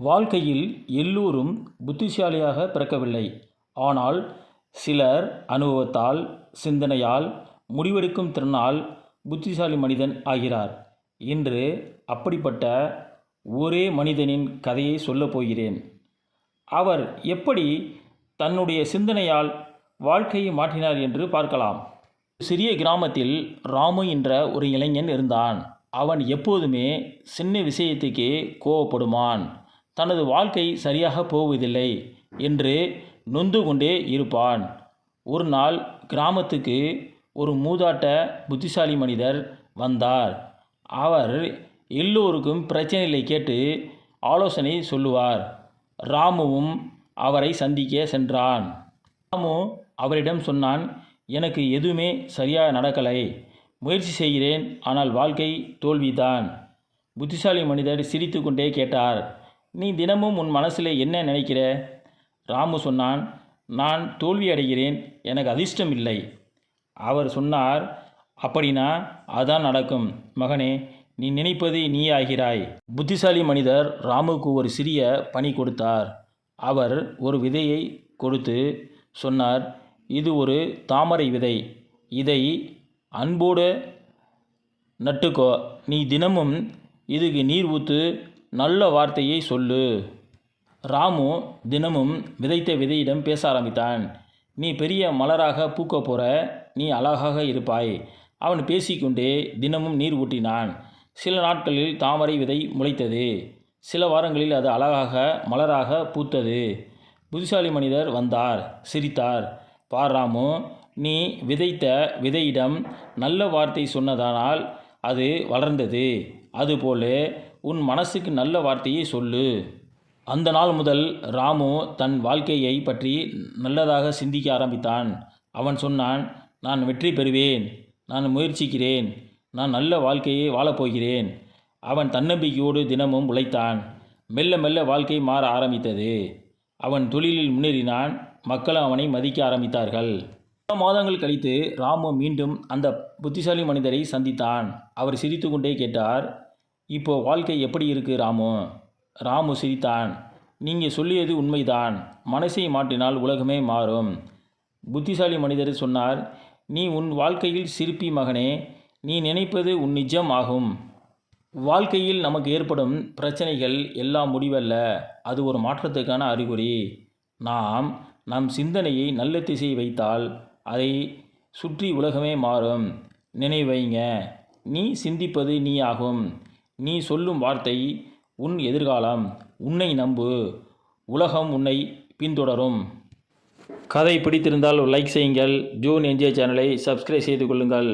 வாழ்க்கையில் எல்லோரும் புத்திசாலியாக பிறக்கவில்லை. ஆனால் சிலர் அனுபவத்தால் சிந்தனையால் முடிவெடுக்கும் திறனால் புத்திசாலி மனிதன் ஆகிறார். இன்று அப்படிப்பட்ட ஒரே மனிதனின் கதையை சொல்லப் போகிறேன். அவர் எப்படி தன்னுடைய சிந்தனையால் வாழ்க்கையை மாற்றினார் என்று பார்க்கலாம். சிறிய கிராமத்தில் ராமு என்ற ஒரு இளைஞன் இருந்தான். அவன் எப்போதுமே சின்ன விஷயத்துக்கே கோவப்படுமான். தனது வாழ்க்கை சரியாக போவதில்லை என்று நொந்து கொண்டே இருப்பான். ஒரு நாள் கிராமத்துக்கு ஒரு மூதாட்ட புத்திசாலி மனிதர் வந்தார். அவர் எல்லோருக்கும் பிரச்சனைகளை கேட்டு ஆலோசனை சொல்லுவார். ராமுவும் அவரை சந்திக்க சென்றான். ராமு அவரிடம் சொன்னான் எனக்கு எதுவுமே சரியாக நடக்கலை. முயற்சி செய்கிறேன் ஆனால் வாழ்க்கை தோல்விதான். புத்திசாலி மனிதர் சிரித்துக்கொண்டே கேட்டார். நீ தினமும் உன் மனசில் என்ன நினைக்கிற? ராமு சொன்னான் நான் தோல்வி அடைகிறேன் எனக்கு அதிர்ஷ்டம் இல்லை. அவர் சொன்னார் அப்படின்னா அதான் நடக்கும். மகனே நீ நினைப்பது நீ ஆகிறாய் புத்திசாலி மனிதர் ராமுக்கு ஒரு சிறிய பணி கொடுத்தார். அவர் ஒரு விதையை கொடுத்து சொன்னார் இது ஒரு தாமரை விதை. இதை அன்போடு நட்டுக்கோ. நீ தினமும் இதுக்கு நீர் ஊற்று நல்ல வார்த்தையை சொல்லு. ராமு தினமும் விதைத்த விதையிடம் பேச ஆரம்பித்தான். நீ பெரிய மலராக பூக்க போகிற நீ அழகாக இருப்பாய். அவன் பேசிக்கொண்டே தினமும் நீர் ஊட்டினான் சில நாட்களில் தாமரை விதை முளைத்தது. சில வாரங்களில் அது அழகாக மலராக பூத்தது. புத்திசாலி மனிதர் வந்தார் சிரித்தார். பார் ராமு நீ விதைத்த விதையிடம் நல்ல வார்த்தை சொன்னதானால் அது வளர்ந்தது. அதுபோல உன் மனசுக்கு நல்ல வார்த்தையை சொல்லு. அந்த நாள் முதல் ராமு தன் வாழ்க்கையை பற்றி நல்லதாக சிந்திக்க ஆரம்பித்தான். அவன் சொன்னான் நான் வெற்றி பெறுவேன். நான் முயற்சிக்கிறேன். நான் நல்ல வாழ்க்கையை வாழப்போகிறேன் அவன் தன்னம்பிக்கையோடு தினமும் உழைத்தான். மெல்ல மெல்ல வாழ்க்கை மாற ஆரம்பித்தது. அவன் தொழிலில் முன்னேறினான். மக்கள் அவனை மதிக்க ஆரம்பித்தார்கள். பல மாதங்கள் கழித்து ராமு மீண்டும் அந்த புத்திசாலி மனிதரை சந்தித்தான். அவர் சிரித்து கொண்டே கேட்டார் இப்போ வாழ்க்கை எப்படி இருக்கு ராமு? ராமு சிரித்தான். நீங்கள் சொல்லியது உண்மைதான். மனசை மாற்றினால் உலகமே மாறும். புத்திசாலி மனிதர் சொன்னார் நீ உன் வாழ்க்கையில் சிரிப்பி மகனே நீ நினைப்பது உன் நிஜம் ஆகும். வாழ்க்கையில் நமக்கு ஏற்படும் பிரச்சனைகள் எல்லாம் முடிவல்ல. அது ஒரு மாற்றத்துக்கான அறிகுறி. நாம் நம் சிந்தனையை நல்ல திசை வைத்தால் அதை சுற்றி உலகமே மாறும். நினைவைங்க. நீ சிந்திப்பது நீ ஆகும். நீ சொல்லும் வார்த்தை உன் எதிர்காலம். உன்னை நம்பு. உலகம் உன்னை பின்தொடரும். கதை பிடித்திருந்தால் லைக் செய்யுங்கள். ஜூன் என்ஜிஏ சேனலை சப்ஸ்கிரைப் செய்து கொள்ளுங்கள்.